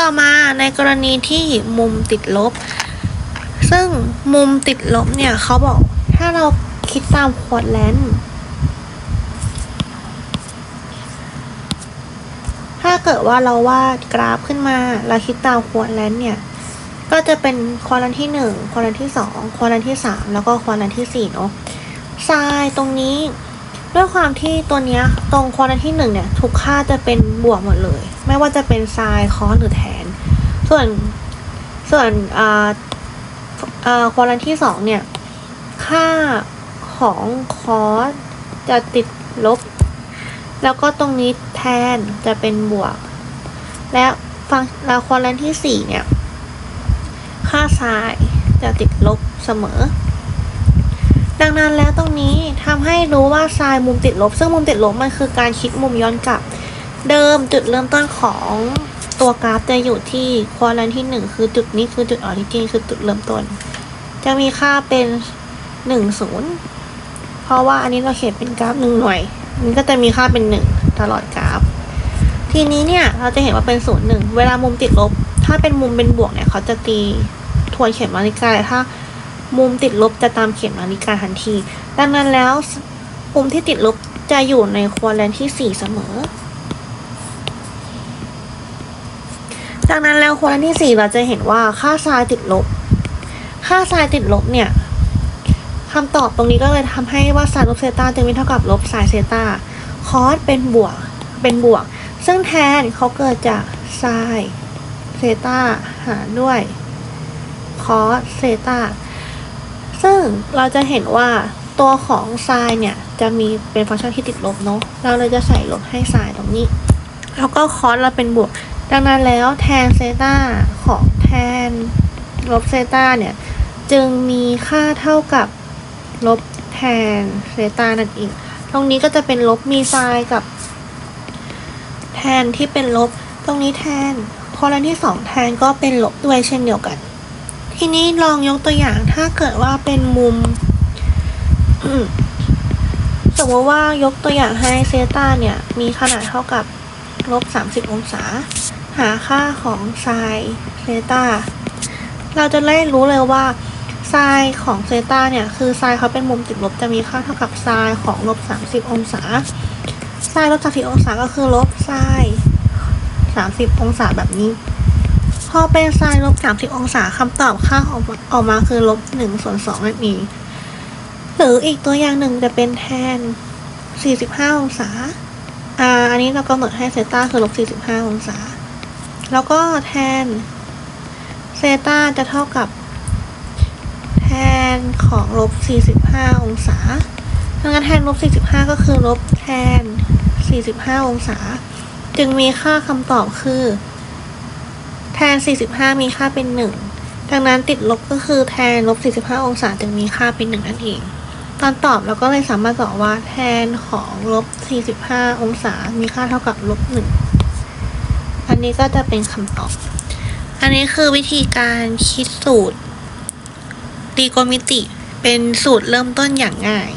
ต่อมาในกรณีที่มุมติดลบ ซึ่งมุมติดลบเนี่ยเขาบอกถ้าเราคิดตามควอดแลนต์ถ้าเกิดว่าเราวาดกราฟขึ้นมาแล้วคิดตามควอดแลนต์เนี่ยก็จะเป็นควอดแลนต์ที่หนึ่งควอดแลนต์ที่สองควอดแลนต์ที่สามแล้วก็ควอดแลนต์ที่สี่เนาะทรายตรงนี้ ด้วยความที่ตัวเนี้ยตรงควอดแลนต์ที่หนึ่งเนี่ย ทุกค่าจะเป็นบวกหมดเลย ไม่ว่าจะเป็นไซน์คอสหรือแทน ส่วนส่วนอ่าอ่าควอดแลนต์ที่สองเนี่ย ค่าของคอสจะติดลบ แล้วก็ตรงนี้แทนจะเป็นบวก และฟังแล้วควอดแลนต์ที่สี่เนี่ย ค่าไซน์จะติดลบเสมอ ดังนั้นแล้วตรงนี้ทำให้รู้ว่าไซน์มุมติดลบ ซึ่งมุมติดลบมันคือการคิดมุมย้อนกลับ เดิมจุดเริ่มต้นของตัวกราฟจะอยู่ที่ควอดแลนที่หนึ่งคือจุดนี้คือจุดออริจินคือจุดเริ่มต้น จะมีค่าเป็นหนึ่งศูนย์เพราะว่าอันนี้เราเขียนเป็นกราฟหนึ่งหน่วยมันก็จะมีค่าเป็นหนึ่งตลอดกราฟ ทีนี้เนี่ยเราจะเห็นว่าเป็นศูนย์หนึ่งเวลามุมติดลบ ถ้าเป็นมุมเป็นบวกเนี่ยเขาจะตีทวนเข็มนาฬิกาแต่ถ้ามุมติดลบจะตามเข็มนาฬิกาทันที ดังนั้นแล้วมุมที่ติดลบจะอยู่ในควอดแลนที่สี่เสมอ จากนั้นแล้วควอที่สี่เราจะเห็นว่าค่าไซน์ติดลบ ค่าไซน์ติดลบเนี่ยคำตอบตรงนี้ก็เลยทำให้ว่าไซน์ลบเซตาจะมีเท่ากับลบไซน์เซตาคอสเป็นบวกเป็นบวก ซึ่งแทนเขาเกิดจากไซน์เซตาหารด้วยคอสเซตาซึ่งเราจะเห็นว่าตัวของไซน์เนี่ยจะมีเป็นฟังก์ชันที่ติดลบเนาะเราเลยจะใส่ลบให้ไซน์ตรงนี้ แล้วก็คอสเราเป็นบวก ดังนั้นแล้วแทนเซตาของแทนลบเซตาเนี่ย จึงมีค่าเท่ากับลบแทนเซตานั่นเอง ตรงนี้ก็จะเป็นลบมีไซน์กับ แทนที่เป็นลบ ตรงนี้แทนพอลันที่สองแทนก็เป็นลบด้วยเช่นเดียวกัน ทีนี้ลองยกตัวอย่างถ้าเกิดว่าเป็นมุมสมมติว่ายกตัวอย่างให้เซตาเนี่ย มีขนาดเท่ากับลบ30 องศา หาค่าของไซน์เซตาเราจะได้รู้เลยว่าไซน์ของเซตาเนี่ย คือไซน์เขาเป็นมุมติดลบจะมีค่าเท่ากับไซน์ของลบ30 องศาไซน์ลบ30องศาก็คือลบไซน์30 องศาแบบนี้ พอเป็นไซน์ลบ30 องศาคำตอบค่าออกมาออกมาคือลบ1ส่วน2นั่นเองหรืออีกตัวอย่างหนึ่งจะเป็นแทน 45 องศาอ่าอันนี้เรากำหนดให้เซตาคือลบ45 องศา แล้วก็แทนเซต้าจะเท่ากับ แทนของลบ 45 องศาดังนั้นแทนลบ 45 ก็คือลบแทน 45 องศา จึงมีค่าคำตอบคือ แทน 45 มีค่าเป็น 1 ดังนั้นติดลบก็คือแทนลบ 45 องศาจึงมีค่าเป็น 1 นั่นเอง ตอนตอบเราก็เลยสามารถตอบว่าแทนของลบ 45 องศา มีค่าเท่ากับลบ 1 อันนี้ก็จะเป็นคำตอบ อันนี้คือวิธีการคิดสูตรตรีโกมิติ เป็นสูตรเริ่มต้นอย่างง่าย